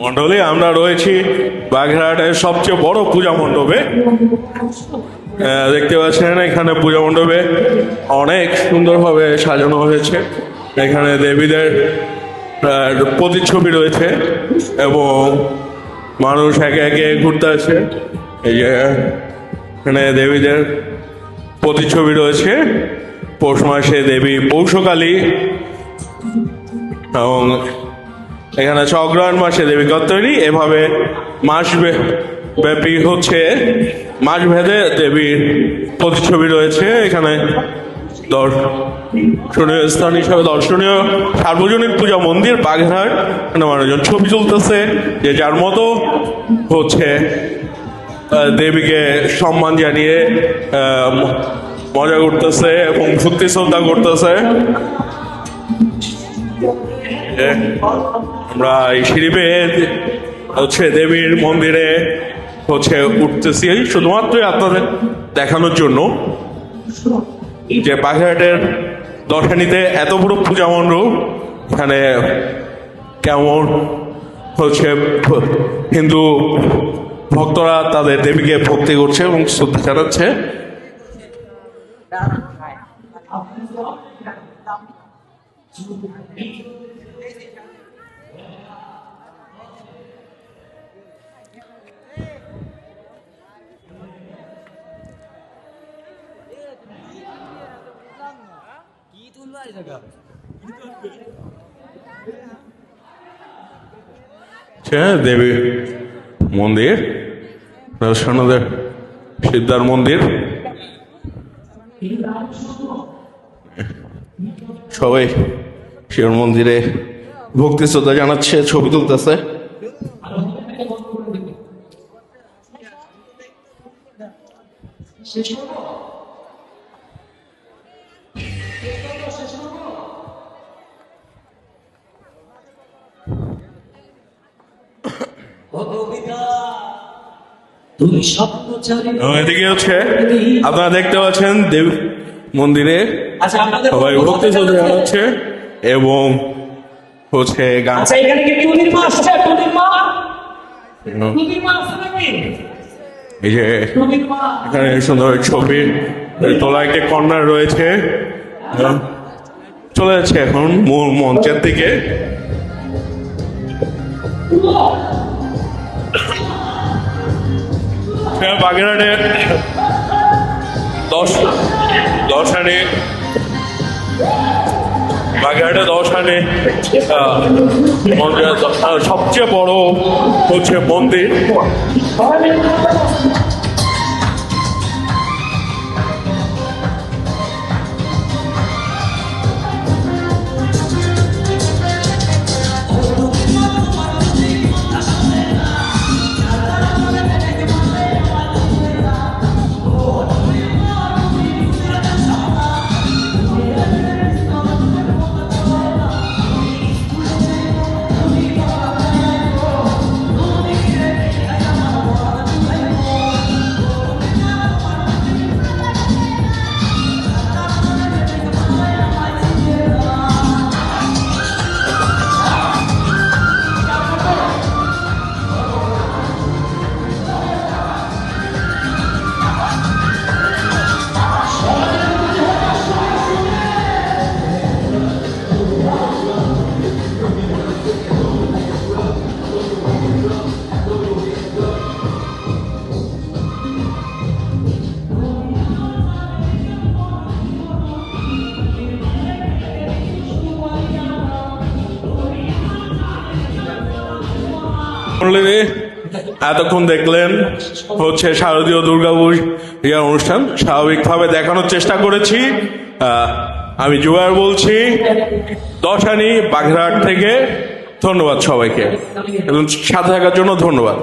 মণ্ডলে আমরা রয়েছি। বাগেরহাটের সবচেয়ে বড় পূজা মণ্ডপে। দেখতে পাচ্ছেন এখানে পূজা মণ্ডপে অনেক সুন্দরভাবে সাজানো হয়েছে। এখানে দেবীদের প্রতিচ্ছবি রয়েছে এবং মানুষ একে একে ঘুরতে আসে। এই যে এখানে দেবীদের প্রতিচ্ছবি রয়েছে। পৌষ মাসে দেবী পৌষকালী এবং এখানে চক্রায়ণ মাসে দেবী কত্তরী, এভাবে মাস ব্যাপী হচ্ছে মাস ভেদে দেবীর প্রতিচ্ছবি রয়েছে। এখানে দর্শনীয় স্থান হিসাবে দর্শনীয় সার্বজনীন পূজা মন্দির, বাগেরহাট। এখানে মানুষজন ছবি তুলতেছে। যে যার মতো হচ্ছে দেবীকে সম্মান জানিয়ে মজা করতেছে এবং ভক্তি শ্রদ্ধা করতেছে। আমরা এই সিঁড়ি বেয়ে হচ্ছে দেবীর মন্দিরে হচ্ছে উঠতেছি। শুধুমাত্রই আপনাদের দেখানোর জন্য যে বাগেরহাটের দর্শনীতে এত বড় পূজা মণ্ডপ, এখানে কেমন হচ্ছে হিন্দু ভক্তরা তাদের দেবীকে ভক্তি করছে এবং শ্রদ্ধা জানাচ্ছে। দেবী মন্দির রাজস্থানদের সিদ্ধার মন্দির। সবাই শিব মন্দিরে ভক্তি শ্রদ্ধা জানাচ্ছে ছবি তুলতেছে। ও কবিতা তুমি স্বপ্নচারী এবং এদিকে হচ্ছে আপনারা দেখতে পাচ্ছেন দেব মন্দিরে আচ্ছা সবাই ভক্তি শ্রদ্ধা জানাচ্ছে। এবং হচ্ছে গান। আচ্ছা এখানে কি টুনির মা আসছে? টুনির মা? টুনির মা আসছে নাকি? এই যে এখানে সুন্দর ছবি। তোলা একটি কর্নার রয়েছে। চলে যাচ্ছে এখন মূল মঞ্চের দিকে। হ্যাঁ, বাগেরহাটে দশ দশ আনে। বাগেরহাটে দশ আনে আহ, মন্দির- আহ, সবচেয়ে বড় হচ্ছে মন্দির। এতক্ষণ দেখলেন হচ্ছে শারদীয় দুর্গাপূজা অনুষ্ঠান। স্বাভাবিকভাবে দেখানোর চেষ্টা করেছি। আমি জুয়ার বলছি। দশানি বাঘেরহাট থেকে। ধন্যবাদ সবাইকে। এবং সাথে থাকার জন্য ধন্যবাদ।